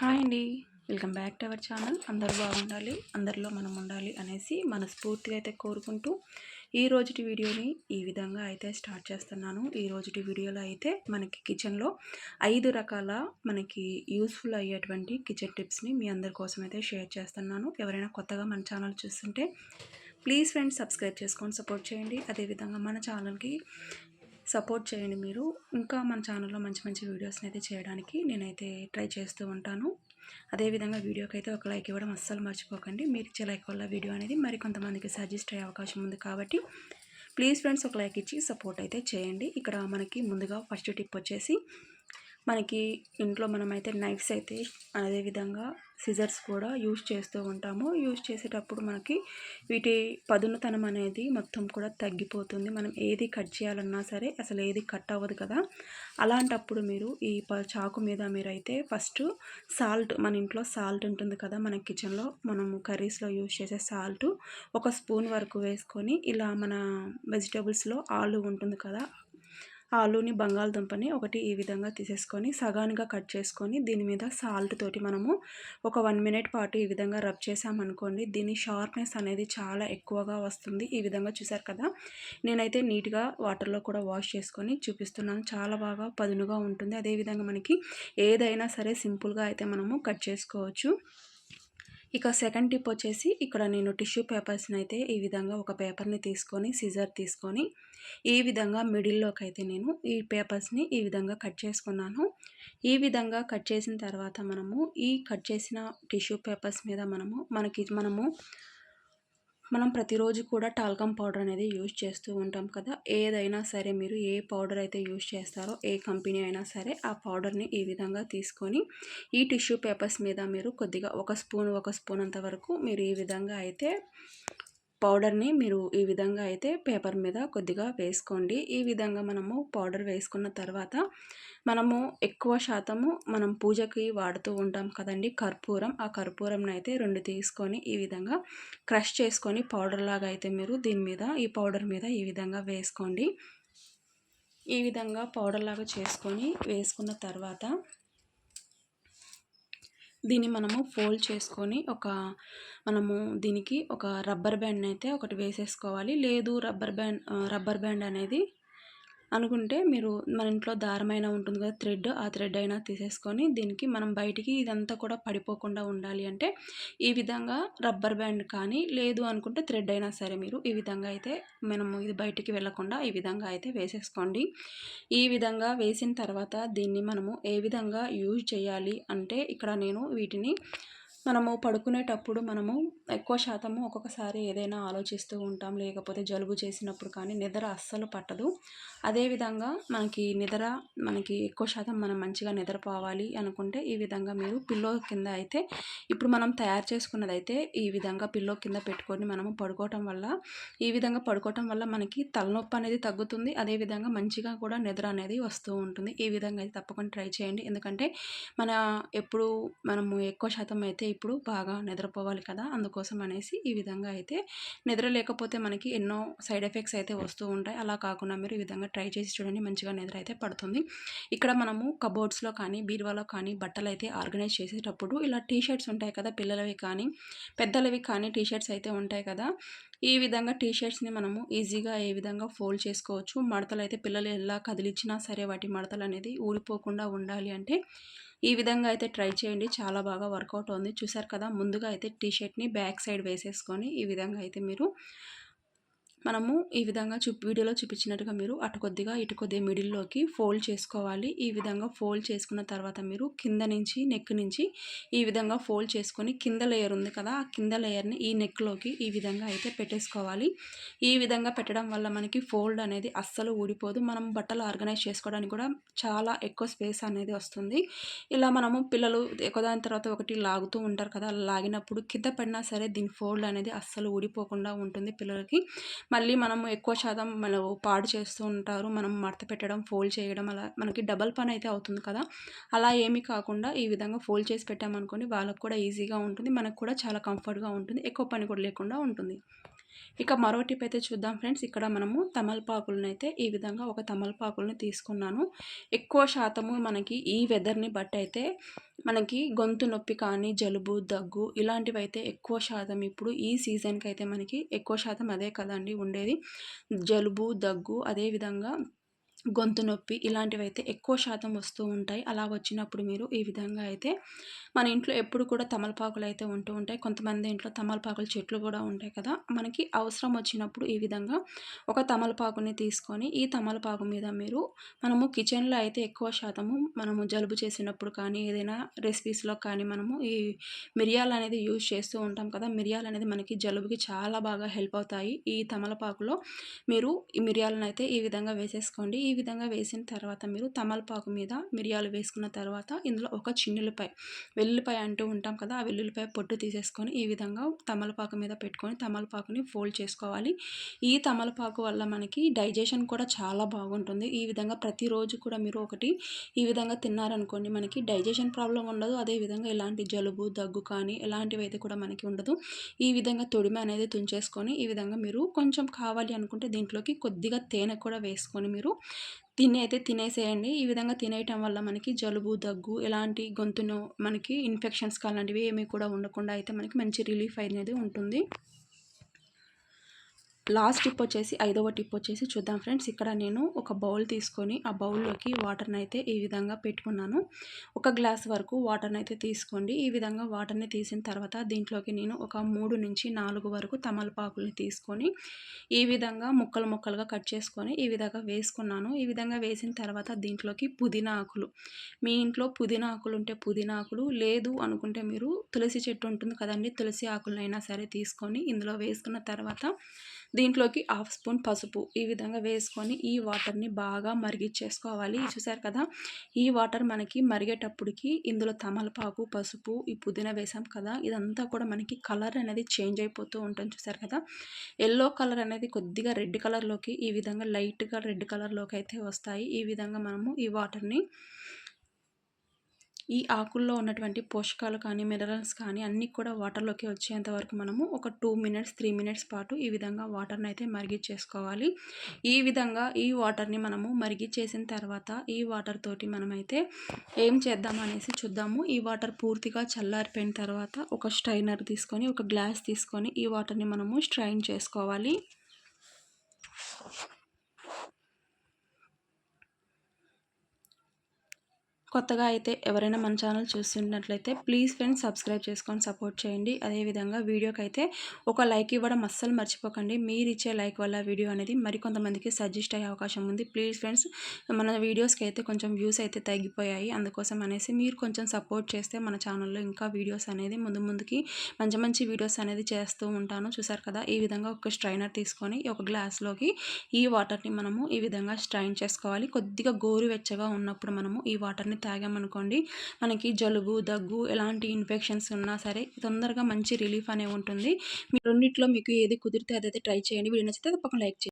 Hi అండి. Welcome back to our channel. అందరూ బాగుండాలి అందరిలో మనం ఉండాలి అనేసి మనస్ఫూర్తిగా అయితే కోరుకుంటూ ఈ రోజుటి వీడియోని ఈ విధంగా అయితే స్టార్ట్ చేస్తున్నాను. ఈ రోజుటి వీడియోలో అయితే మనకి కిచెన్లో ఐదు రకాల మనకి యూస్ఫుల్ అయ్యేటువంటి కిచెన్ టిప్స్ని మీ అందరి కోసం అయితే షేర్ చేస్తున్నాను. ఎవరైనా కొత్తగా మన ఛానల్ చూస్తుంటే ప్లీజ్ ఫ్రెండ్స్ సబ్స్క్రైబ్ చేసుకొని సపోర్ట్ చేయండి. అదేవిధంగా మన ఛానల్కి సపోర్ట్ చేయండి మీరు. ఇంకా మన ఛానల్లో మంచి మంచి వీడియోస్ని అయితే చేయడానికి నేనైతే ట్రై చేస్తూ ఉంటాను. అదేవిధంగా వీడియోకి అయితే ఒక లైక్ ఇవ్వడం అస్సలు మర్చిపోకండి. మీరు ఇచ్చే లైక్ వల్ల వీడియో అనేది మరి కొంతమందికి సజెస్ట్ అయ్యే అవకాశం ఉంది కాబట్టి ప్లీజ్ ఫ్రెండ్స్ ఒక లైక్ ఇచ్చి సపోర్ట్ అయితే చేయండి. ఇక్కడ మనకి ముందుగా ఫస్ట్ టిప్ వచ్చేసి మనకి ఇంట్లో మనమైతే నైఫ్స్ అయితే అదేవిధంగా సిజర్స్ కూడా యూజ్ చేస్తూ ఉంటాము. యూజ్ చేసేటప్పుడు మనకి వీటి పదునుతనం అనేది మొత్తం కూడా తగ్గిపోతుంది. మనం ఏది కట్ చేయాలన్నా సరే అసలు ఏది కట్ అవ్వదు కదా. అలాంటప్పుడు మీరు ఈ చాకు మీద మీరైతే ఫస్ట్ సాల్ట్ మన ఇంట్లో సాల్ట్ ఉంటుంది కదా మన కిచెన్లో మనము కర్రీస్లో యూజ్ చేసే సాల్ట్ ఒక స్పూన్ వరకు వేసుకొని ఇలా మన వెజిటేబుల్స్లో ఆలు ఉంటుంది కదా ఆలూని బంగాళదుంపని ఒకటి ఈ విధంగా తీసేసుకొని సగానిగా కట్ చేసుకొని దీని మీద సాల్ట్ తోటి మనము ఒక వన్ మినిట్ పాటు ఈ విధంగా రబ్ చేసామనుకోండి దీని షార్ప్నెస్ అనేది చాలా ఎక్కువగా వస్తుంది. ఈ విధంగా చూసారు కదా? నేనైతే నీట్గా వాటర్లో కూడా వాష్ చేసుకొని చూపిస్తున్నాను. చాలా బాగా పదునుగా ఉంటుంది. అదేవిధంగా మనకి ఏదైనా సరే సింపుల్గా అయితే మనము కట్ చేసుకోవచ్చు. ఇక సెకండ్ టిప్ వచ్చేసి ఇక్కడ నేను టిష్యూ పేపర్స్ని అయితే ఈ విధంగా ఒక పేపర్ని తీసుకొని సిజర్ తీసుకొని ఈ విధంగా మిడిల్లోకి అయితే నేను ఈ పేపర్స్ని ఈ విధంగా కట్ చేసుకున్నాను. ఈ విధంగా కట్ చేసిన తర్వాత మనము ఈ కట్ చేసిన టిష్యూ పేపర్స్ మీద మనము మనకి మనము మనం ప్రతిరోజు కూడా టాల్కమ్ పౌడర్ అనేది యూజ్ చేస్తూ ఉంటాం కదా. ఏదైనా సరే మీరు ఏ పౌడర్ అయితే యూజ్ చేస్తారో ఏ కంపెనీ అయినా సరే ఆ పౌడర్ని ఈ విధంగా తీసుకొని ఈ టిష్యూ పేపర్స్ మీద మీరు కొద్దిగా ఒక స్పూన్ ఒక స్పూన్ అంత వరకు మీరు ఈ విధంగా అయితే పౌడర్ని మీరు ఈ విధంగా అయితే పేపర్ మీద కొద్దిగా వేసుకోండి. ఈ విధంగా మనము పౌడర్ వేసుకున్న తర్వాత మనము ఎక్కువ శాతము మనం పూజకి వాడుతూ ఉంటాం కదండి. కర్పూరం. ఆ కర్పూరం అయితే రెండు తీసుకొని ఈ విధంగా క్రష్ చేసుకొని పౌడర్ లాగా అయితే మీరు దీని మీద ఈ పౌడర్ మీద ఈ విధంగా వేసుకోండి. ఈ విధంగా పౌడర్ లాగా చేసుకొని వేసుకున్న తర్వాత దీన్ని మనము ఫోల్డ్ చేసుకొని ఒక మనము దీనికి ఒక రబ్బర్ బ్యాండ్ అయితే ఒకటి వేసేసుకోవాలి. లేదు రబ్బర్ బ్యాండ్ రబ్బర్ బ్యాండ్ అనేది అనుకుంటే మీరు మన ఇంట్లో దారమైన ఉంటుంది కదా థ్రెడ్ ఆ థ్రెడ్ అయినా తీసేసుకొని దీనికి మనం బయటికి ఇదంతా కూడా పడిపోకుండా ఉండాలి అంటే ఈ విధంగా రబ్బర్ బ్యాండ్ కానీ లేదు అనుకుంటే థ్రెడ్ అయినా సరే మీరు ఈ విధంగా అయితే మనము ఇది బయటికి వెళ్ళకుండా ఈ విధంగా అయితే వేసేసుకోండి. ఈ విధంగా వేసిన తర్వాత దీన్ని మనము ఏ విధంగా యూజ్ చేయాలి అంటే ఇక్కడ నేను వీటిని మనము పడుకునేటప్పుడు మనము ఎక్కువ శాతము ఒక్కొక్కసారి ఏదైనా ఆలోచిస్తూ ఉంటాం. లేకపోతే జలుబు చేసినప్పుడు కానీ నిద్ర అస్సలు పట్టదు. అదేవిధంగా మనకి నిద్ర మనకి ఎక్కువ శాతం మనం మంచిగా నిద్రపోవాలి అనుకుంటే ఈ విధంగా మీరు పిల్లో కింద అయితే ఇప్పుడు మనం తయారు చేసుకున్నది అయితే ఈ విధంగా పిల్లో కింద పెట్టుకొని మనము పడుకోవటం వల్ల ఈ విధంగా పడుకోవటం వల్ల మనకి తలనొప్పి అనేది తగ్గుతుంది. అదేవిధంగా మంచిగా కూడా నిద్ర అనేది వస్తూ ఉంటుంది. ఈ విధంగా అయితే తప్పకుండా ట్రై చేయండి. ఎందుకంటే మన ఎప్పుడు మనము ఎక్కువ శాతం అయితే ఇప్పుడు బాగా నిద్రపోవాలి కదా! అందుకోసం అనేసి ఈ విధంగా అయితే నిద్ర లేకపోతే మనకి ఎన్నో సైడ్ ఎఫెక్ట్స్ అయితే వస్తూ ఉంటాయి. అలా కాకుండా మీరు ఈ విధంగా ట్రై చేసి చూడండి మంచిగా నిద్ర అయితే పడుతుంది. ఇక్కడ మనము కబోర్డ్స్లో కానీ బీరువాలో కానీ బట్టలు అయితే ఆర్గనైజ్ చేసేటప్పుడు ఇలా టీ షర్ట్స్ ఉంటాయి కదా! పిల్లలవి కానీ పెద్దలవి కానీ టీ షర్ట్స్ అయితే ఉంటాయి కదా! ఈ విధంగా టీ షర్ట్స్ని మనము ఈజీగా ఏ విధంగా ఫోల్డ్ చేసుకోవచ్చు. మడతలు అయితే పిల్లలు ఎలా కదిలిచ్చినా సరే వాటి మడతలు అనేది ఊడిపోకుండా ఉండాలి అంటే ఈ విధంగా అయితే ట్రై చేయండి. చాలా బాగా వర్కౌట్ ఉంది చూసారు కదా ముందుగా అయితే టీ షర్ట్ని బ్యాక్ సైడ్ వేసేసుకొని ఈ విధంగా అయితే మీరు మనము ఈ విధంగా చూ వీడియోలో చూపించినట్టుగా మీరు అటు కొద్దిగా ఇటు కొద్దిగా మిడిల్లోకి ఫోల్డ్ చేసుకోవాలి. ఈ విధంగా ఫోల్డ్ చేసుకున్న తర్వాత మీరు కింద నుంచి నెక్ నుంచి ఈ విధంగా ఫోల్డ్ చేసుకొని కింద లేయర్ ఉంది కదా ఆ కింద లేయర్ని ఈ నెక్లోకి ఈ విధంగా అయితే పెట్టేసుకోవాలి. ఈ విధంగా పెట్టడం వల్ల మనకి ఫోల్డ్ అనేది అస్సలు ఊడిపోదు. మనం బట్టలు ఆర్గనైజ్ చేసుకోవడానికి కూడా చాలా ఎక్కువ స్పేస్ అనేది వస్తుంది. ఇలా మనము పిల్లలు ఒకదాని తర్వాత ఒకటి లాగుతూ ఉంటారు కదా అలా లాగినప్పుడు కింద పడినా సరే దీని ఫోల్డ్ అనేది అస్సలు ఊడిపోకుండా ఉంటుంది పిల్లలకి. మళ్ళీ మనం ఎక్కువ శాతం మన పాడు చేస్తూ ఉంటారు. మనం మడత పెట్టడం ఫోల్డ్ చేయడం అలా మనకి డబల్ పని అయితే అవుతుంది కదా. అలా ఏమీ కాకుండా ఈ విధంగా ఫోల్డ్ చేసి పెట్టామనుకోండి వాళ్ళకు కూడా ఈజీగా ఉంటుంది. మనకు కూడా చాలా కంఫర్ట్గా ఉంటుంది. ఎక్కువ పని కూడా లేకుండా ఉంటుంది. ఇక మరో టిప్ అయితే చూద్దాం ఫ్రెండ్స్. ఇక్కడ మనము తమలపాకులను అయితే ఈ విధంగా ఒక తమలపాకులను తీసుకున్నాను. ఎక్కువ శాతము మనకి ఈ వెదర్ని బట్టి అయితే మనకి గొంతు నొప్పి కానీ జలుబు దగ్గు ఇలాంటివి అయితే ఎక్కువ శాతం ఇప్పుడు ఈ సీజన్కి అయితే మనకి ఎక్కువ శాతం అదే కదండి ఉండేది. జలుబు దగ్గు అదేవిధంగా గొంతు నొప్పి ఇలాంటివి అయితే ఎక్కువ శాతం వస్తూ ఉంటాయి. అలా వచ్చినప్పుడు మీరు ఈ విధంగా అయితే మన ఇంట్లో ఎప్పుడు కూడా తమలపాకులు అయితే ఉంటూ ఉంటాయి. కొంతమంది ఇంట్లో తమలపాకుల చెట్లు కూడా ఉంటాయి కదా! మనకి అవసరం వచ్చినప్పుడు ఈ విధంగా ఒక తమలపాకుని తీసుకొని ఈ తమలపాకు మీద మీరు మనము కిచెన్లో అయితే ఎక్కువ శాతము మనము జలుబు చేసినప్పుడు కానీ ఏదైనా రెసిపీస్లో కానీ మనము ఈ మిరియాలు అనేది యూజ్ చేస్తూ ఉంటాం కదా! మిరియాలు అనేది మనకి జలుబుకి చాలా బాగా హెల్ప్ అవుతాయి. ఈ తమలపాకులో మీరు ఈ మిరియాలను అయితే ఈ విధంగా వేసేసుకోండి. ఈ ఈ విధంగా వేసిన తర్వాత మీరు తమలపాకు మీద మిరియాలు వేసుకున్న తర్వాత ఇందులో ఒక చిన్నులపై వెల్లుల్లిపాయ అంటూ ఉంటాం కదా ఆ వెల్లుల్లిపాయ పొట్టు తీసేసుకొని ఈ విధంగా తమలపాకు మీద పెట్టుకొని తమలపాకుని ఫోల్డ్ చేసుకోవాలి. ఈ తమలపాకు వల్ల మనకి డైజెషన్ కూడా చాలా బాగుంటుంది. ఈ విధంగా ప్రతిరోజు కూడా మీరు ఒకటి ఈ విధంగా తిన్నారనుకోండి మనకి డైజెషన్ ప్రాబ్లం ఉండదు. అదేవిధంగా ఇలాంటి జలుబు దగ్గు కానీ ఎలాంటివి అయితే కూడా మనకి ఉండదు. ఈ విధంగా తొడిమ అనేది తుంచేసుకొని ఈ విధంగా మీరు కొంచెం కావాలి అనుకుంటే దీంట్లోకి కొద్దిగా తేనె కూడా వేసుకొని మీరు తిని అయితే తినేసేయండి. ఈ విధంగా తినేయటం వల్ల మనకి జలుబు దగ్గు ఎలాంటి గొంతును మనకి ఇన్ఫెక్షన్స్ అలాంటివి ఏమీ కూడా ఉండకుండా అయితే మనకి మంచి రిలీఫ్ అనేది ఉంటుంది. లాస్ట్ టిప్ వచ్చేసి ఐదవ టిప్ వచ్చేసి చూద్దాం ఫ్రెండ్స్. ఇక్కడ నేను ఒక బౌల్ తీసుకొని ఆ బౌల్లోకి వాటర్ని అయితే ఈ విధంగా పెట్టుకున్నాను. ఒక గ్లాస్ వరకు వాటర్ని అయితే తీసుకోండి. ఈ విధంగా వాటర్ని తీసిన తర్వాత దీంట్లోకి నేను ఒక మూడు నుంచి నాలుగు వరకు తమలపాకుల్ని తీసుకొని ఈ విధంగా ముక్కలు ముక్కలుగా కట్ చేసుకొని ఈ విధంగా వేసుకున్నాను. ఈ విధంగా వేసిన తర్వాత దీంట్లోకి పుదీనా ఆకులు. మీ ఇంట్లో పుదీనా ఆకులు ఉంటే పుదీనా ఆకులు లేదు అనుకుంటే మీరు తులసి చెట్టు ఉంటుంది కదండి తులసి ఆకులైనా సరే తీసుకొని ఇందులో వేసుకున్న తర్వాత దీంట్లోకి హాఫ్ స్పూన్ పసుపు ఈ విధంగా వేసుకొని ఈ వాటర్ని బాగా మరిగిచ్చేసుకోవాలి. చూసారు కదా? ఈ వాటర్ మనకి మరిగేటప్పటికి ఇందులో తమలపాకు పసుపు ఈ పుదీనా వేసాం కదా? ఇదంతా కూడా మనకి కలర్ అనేది చేంజ్ అయిపోతూ ఉంటుంది చూసారు కదా? ఎల్లో కలర్ అనేది కొద్దిగా రెడ్ కలర్లోకి ఈ విధంగా లైట్గా రెడ్ కలర్లోకి అయితే వస్తాయి. ఈ విధంగా మనము ఈ వాటర్ని ఈ ఆకుల్లో ఉన్నటువంటి పోషకాలు కానీ మినరల్స్ కానీ అన్నీ కూడా వాటర్లోకి వచ్చేంత వరకు మనము ఒక టూ మినిట్స్ త్రీ మినిట్స్ పాటు ఈ విధంగా వాటర్ని అయితే మరిగిచ్చేసుకోవాలి ఈ విధంగా ఈ వాటర్ని మనము మరిగి చేసిన తర్వాత ఈ వాటర్ తోటి మనమైతే ఏం చేద్దాం అనేసి చూద్దాము. ఈ వాటర్ పూర్తిగా చల్లారిపోయిన తర్వాత ఒక స్ట్రైనర్ తీసుకొని ఒక గ్లాస్ తీసుకొని ఈ వాటర్ని మనము స్ట్రైన్ చేసుకోవాలి. కొత్తగా అయితే ఎవరైనా మన ఛానల్ చూస్తున్నట్లయితే ప్లీజ్ ఫ్రెండ్స్ సబ్స్క్రైబ్ చేసుకొని సపోర్ట్ చేయండి. అదేవిధంగా వీడియోకి అయితే ఒక లైక్ ఇవ్వడం అస్సలు మర్చిపోకండి. మీరు ఇచ్చే లైక్ వల్ల వీడియో అనేది మరికొంతమందికి సజెస్ట్ అయ్యే అవకాశం ఉంది. ప్లీజ్ ఫ్రెండ్స్ మన వీడియోస్కి అయితే కొంచెం వ్యూస్ అయితే తగ్గిపోయాయి. అందుకోసం అనేసి మీరు కొంచెం సపోర్ట్ చేస్తే మన ఛానల్లో ఇంకా వీడియోస్ అనేది ముందు ముందుకి మంచి మంచి వీడియోస్ అనేది చేస్తూ ఉంటాను. చూసారు కదా ఈ విధంగా ఒక స్ట్రైనర్ తీసుకొని ఒక గ్లాస్లోకి ఈ వాటర్ని మనము ఈ విధంగా స్ట్రైన్ చేసుకోవాలి. కొద్దిగా గోరువెచ్చగా ఉన్నప్పుడు మనము ఈ వాటర్ని తాగామనుకోండి మనకి జలుబు దగ్గు ఎలాంటి ఇన్ఫెక్షన్స్ ఉన్నా సరే తొందరగా మంచి రిలీఫ్ అనే ఉంటుంది. మీ రెండిట్లో మీకు ఏది కుదిరితే అదైతే ట్రై చేయండి. వీడియో నచ్చితే తప్పకుండా లైక్ చేయండి.